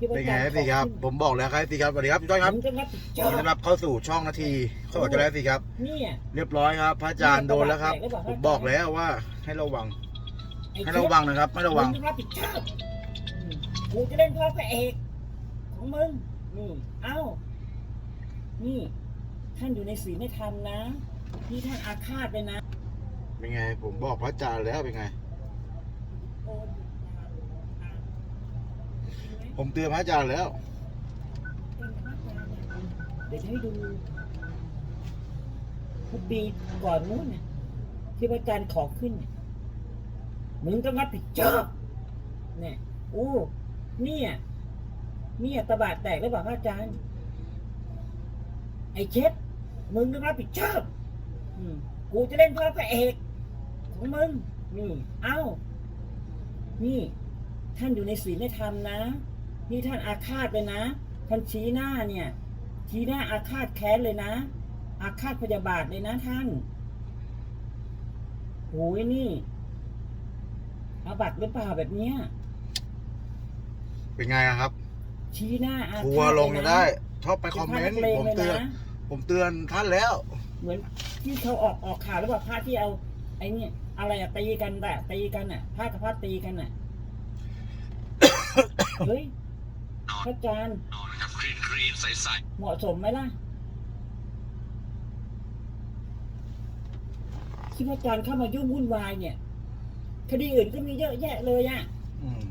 ที่ว่าเป็นไงการสิครับ ผมบอกแล้วครับสิครับสวัสดีครับพี่ต้อยครับมึงจะรับผิดชยิอนบดีต้อนรับเข้าสู่ช่องนาทีเขาบอกจะแล้วสิครับเนี่ยเรียบร้อยครับ พระอาจารย์โดนแล้วครับ ผมบอกแล้วว่า ให้ระวังไอ้ให้เจ๊ระวังนะครับไม่ระวังมึงต้องรับผิดชอบอืมกูจะเล่นพ่อพระเอกของมึงนี่เอ้า นี่ ท่านอยู่ในศีลในธรรมนะ นี่ท่านอาฆาตเลยนะ เป็นไง ผมบอกพระอาจารย์แล้วเป็นไง โอนอยู่นานอะจริงไหม ผมเตือนพระอาจารย์แล้ว เดี๋ยวจะให้ดูทุกปีก่อนนู้นนี่ยที่พระอาจารย์ขอขึ้นเนี่ยมึงต้องรับผิดชอบเนี่ยโอ้เนี่ยเนี่ยตะบาดแตกแล้วบอกพระอาจารย์ ไอ้เช็ดมึงต้องรับผิดชอบ อืมกูจะเล่นพ่อพระเอกของมึงนี่ เอ้า นี่ ท่านอยู่ในศีลในธรรมนะ นี่ท่านอาฆาตเลยนะท่านชี้หน้าเนี่ย ชี้หน้าอาฆาตแค้นเลยนะ อาฆาตพยาบาทเลยนะท่านโอ้ยนี่อาบัตหรือเปล่าแบบเนี้ย เป็นไงอะครับ ชี้หน้าอาฆาตทัวร์ลงเยจะนะได้ ชอบไปคอมเมนต์ป็ผมพระกลงเตือนลยะผมเตือนท่านแล้ว เหมือนที่เขาออกออกข่าวหรือเปล่าพระที่เอาไอ้เนี่ยอะไรอะตีกันแบบตีกันอะพระกับพระตีกันอะเฮ้ย พระอาจารย์นอนนะครับคลีนคลีนใสเหมาะสมไหมล่ะที่พระอาจารย์เข้ามายุ่งวุ่นวายเนี่ย คดีอื่นก็มีเยอะแยะเลยอะอืม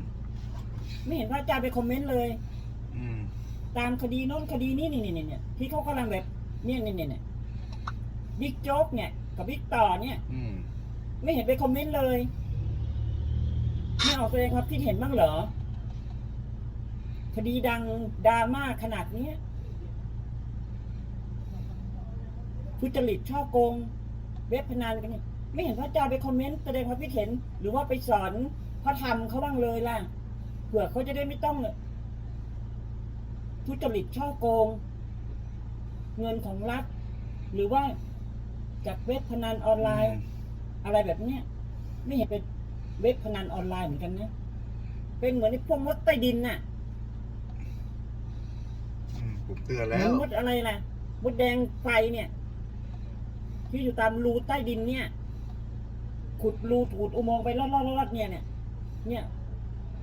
ไม่เห็นพระอาจารย์ไปคอมเมนต์เลย อืมตามคดีโน้นคดีนี้นี่นี่เนี่ยที่เขากำลังแบบเนี่ยเนี่ยเนี่ยเนี่ยบิ๊กโจ๊กเนี่ย กับบิ๊กต่อเนี่ย อืมไม่เห็นไปคอมเมนต์เลย ไม่ออกแสดงความคิดเห็นบ้างเหรอ คดีดังดราม่าขนาดเนี้ยทุจริตช่อโกง เว็บพนันกันเนี่ยไม่เห็นพระอาจารย์ไปคอมเมนต์แสดงความคิดเห็น หรือว่าไปสอนพระธรรมเขาบ้างเลยล่ะเผื่อเขาจะได้ไม่ต้องทุจริตช่อโกง เงินของรัฐ หรือว่าจากเว็บพนันออนไลน์ อะไรแบบเนี้ยไม่เห็นเป็นเว็บพนันออนไลน์เหมือนกันนะเป็นเหมือนไอ้พวกมดใต้ดินน่ะอืม ผมเตือนเหแล้มือนวมดอะไรล่ะ มดแดงไฟเนี่ย ที่อยู่ตามรูใต้ดินเนี่ย ขุดรูถูดอุโมงค์ไปลอดๆลอดๆเนี่ยเนี่ย เนี่ย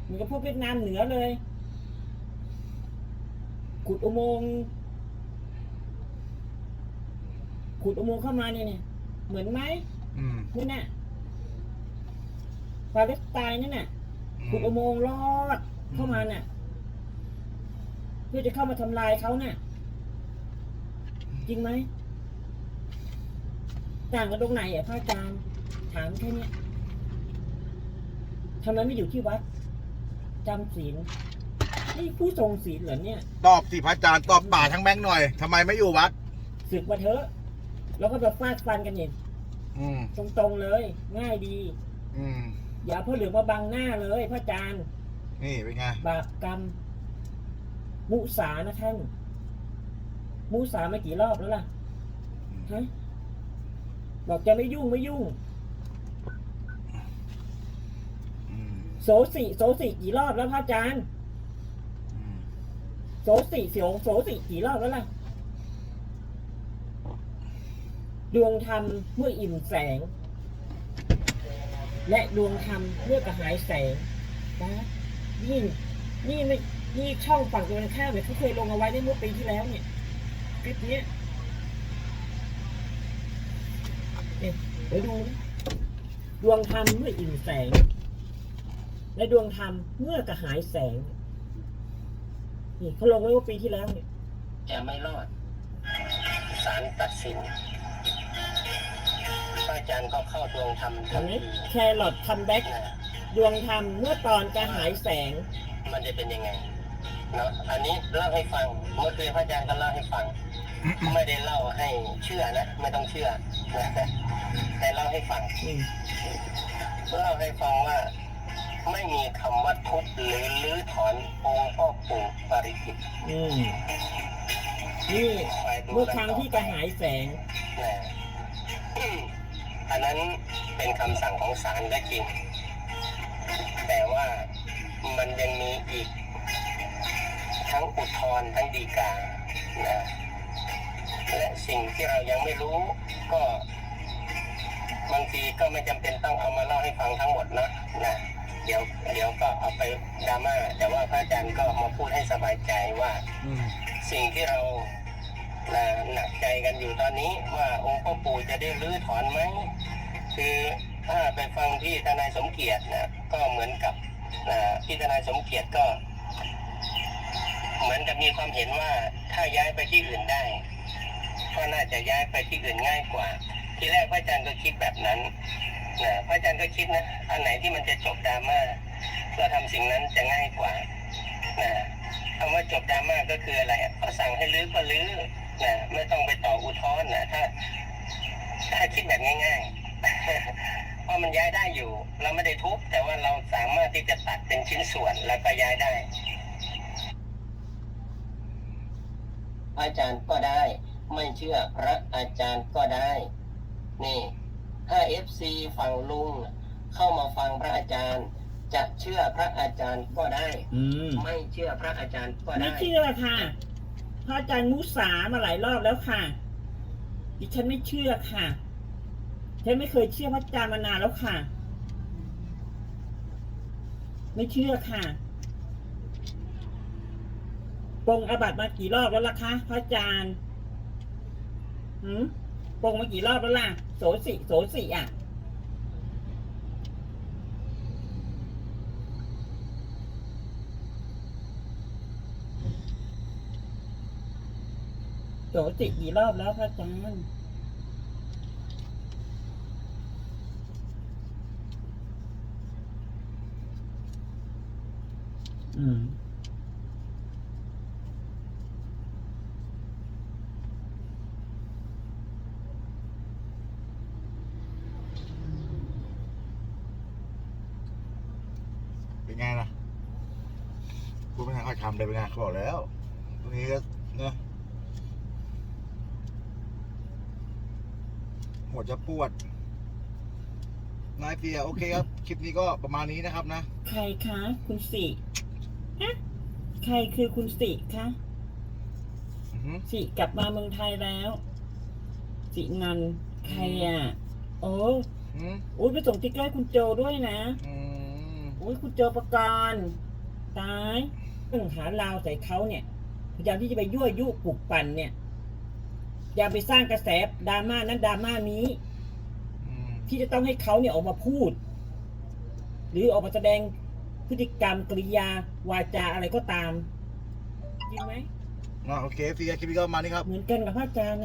เหมือนกับพวกเวียดนามเหนือเลย ขุดอุโมงค์ขุดอุโมงค์เข้ามาเนี่ยเนี่ย เหมือนไหมอืมนี่น่ะปาเลสไตน์นั่นน่ะ ขุดอุโมงค์ลอดเข้ามาน่ะ เพื่อจะเข้ามาทำลายเขาน่ะจริงไหมต่างกันตรงไหนอะพระอาจารย์ถามแค่เนี้ยทำไมไม่อยู่ที่วัดจำศีลนี่ผู้ทรงศีลเหรอเนี่ย ตอบสิพระอาจารย์ตอบป่าทั้งแบงค์หน่อยทำไมไม่อยู่วัดศึกมาเถอะ แล้วก็จะฟาดฟันกันเนี่ยอืมตรงๆเลย ง่ายดี อืมอย่าเอาผ้าเหลืองมาบังหน้าเลย พระอาจารย์นี่เป็นไงบาปกรรม มุสานะท่าน มุสามากี่รอบแล้วล่ะฮะบอกจะไม่ยุ่งไม่ยุ่งอืมโสสิโสสิกี่รอบแล้วพระอาจารย์อืมโสสิเสียวโสสิกี่รอบแล้วล่ะ ดวงธรรมเมื่ออิ่มแสง และดวงธรรมเมื่อกระหายแสงนะนี่นี่ไม่ นี่ช่องฝั่งตรงกันข้ามเนี่ยเขาเคยลงเอาไว้ได้เมื่อปีที่แล้วเนี่ยคลิปเนี้ยเนี่ยเดี๋ยวดูนะดวงธรรมเมื่ออิ่มแสง และดวงธรรมเมื่อกระหายแสง นี่เขาลงไว้เมื่อปีที่แล้วเนี่ยจะไม่รอดศาลตัดสินพระอาจารย์ก็เข้าดวงธรรมเห็ทันนไหมทีแครอทคัมแบ็กนะดวงธรรมเมื่อตอนกระหายแสง มันจะเป็นยังไง เนาะอันนี้เล่าให้ฟังเมื่อคืนพระอาจารย์ก็เล่าให้ฟัง ไม่ได้เล่าให้เชื่อนะไม่ต้องเชื่อนะแต่เล่าให้ฟังอืมเล่าให้ฟังว่า ไม่มีคำว่าทุบหรือลื้อถอนองค์พ่อปู่ปาริจิตอืมนี่เมื่อครั้งที่กระหายแสงนะอันนั้นเป็นคำสั่งของศาลก็จริง แต่ว่ามันยังมีอีก ทั้งอุทธรณ์ทั้งดีกานะและสิ่งที่เรายังไม่รู้ก็บางทีก็ไม่จำเป็นต้องเอามาเล่าให้ฟังทั้งหมดนะนะเดี๋ยวเดี๋ยวก็เอาไปดราม่าแต่ว่าพระอาจารย์ก็มาพูดให้สบายใจว่าอืมสิ่งที่เรานะหนักใจกันอยู่ตอนนี้ ว่าองค์พ่อปู่จะได้รื้อถอนไหมคือถ้าไปฟังที่ทนายสมเกียรตินะก็เหมือนกับนะที่ทนายสมเกียรติก็ เหมือนกับมีความเห็นว่าถ้าย้ายไปที่อื่นได้ ก็น่าจะย้ายไปที่อื่นง่ายกว่า ทีแรกพระอาจารย์ก็คิดแบบนั้นนะพระอาจารย์ก็คิดนะอันไหนที่มันจะจบดราม่าเราทำสิ่งนั้นจะง่ายกว่านะคำว่าจบดราม่าก็คืออะไรเขาสั่งให้ลื้อก็ลื้อนะไม่ต้องไปต่ออุทธรณ์นะถ้า ถ้าคิดแบบง่ายๆเพราะมันย้ายได้อยู่ เราไม่ได้ทุบแต่ว่าเราสามารถที่จะตัดเป็นชิ้นส่วนแล้วก็ย้ายได้ อาจารย์ก็ได้ ไม่เชื่อพระอาจารย์ก็ได้ นี่ถ้าเอฟซีฝั่งลุง เข้ามาฟังพระอาจารย์ จะเชื่อพระอาจารย์ก็ได้ อืมไม่เชื่อพระอาจารย์ก็ไม่ได้เชื่อค่ะพระอาจารย์มุสามาหลายรอบแล้วค่ะ ดิฉันไม่เชื่อค่ะฉันไม่เคยเชื่อพระอาจารย์มานานแล้วค่ะ ไม่เชื่อค่ะ ปงอาบัตมากี่รอบแล้วล่ะคะพระอาจารย์หืมปงมากี่รอบแล้วล่ะ โสสิโสสิอะ โสสิกี่รอบแล้วพระอาจารย์อืม ไงล่ะพูดไม่ทันเขาทำเลยเป็นไงเขาบอกแล้วตรงนี้ก็เนอะหัวจะปวดนายเฟียโอเคครับ คลิปนี้ก็ประมาณนี้นะครับนะใครคะคุณสิฮะใครคือคุณสิคะอือหือสิกลับมาเมืองไทยแล้ว สินันใครอะ โอ้อืมอุ้ยไปส่งติ๊กเกอร์ให้คุณโจด้วยนะ อืม อุ้ยคุณโจประกรณ์ตายเรื่องหาลาวใส่เขาเนี่ยพยายามที่จะไปยั่วยุปลุกปั่นเนี่ยอย่าไปสร้างกระแสดราม่านั้นดราม่านี้อืมที่จะต้องให้เขาเนี่ยออกมาพูด หรือออกมาแสดงพฤติกรรมกริยาวาจาอะไรก็ตามจริงไหมอะโอเคเฟียคลิปนี้ก็ประมาณนี้ครับ เหมือนกันกับพระอาจารย์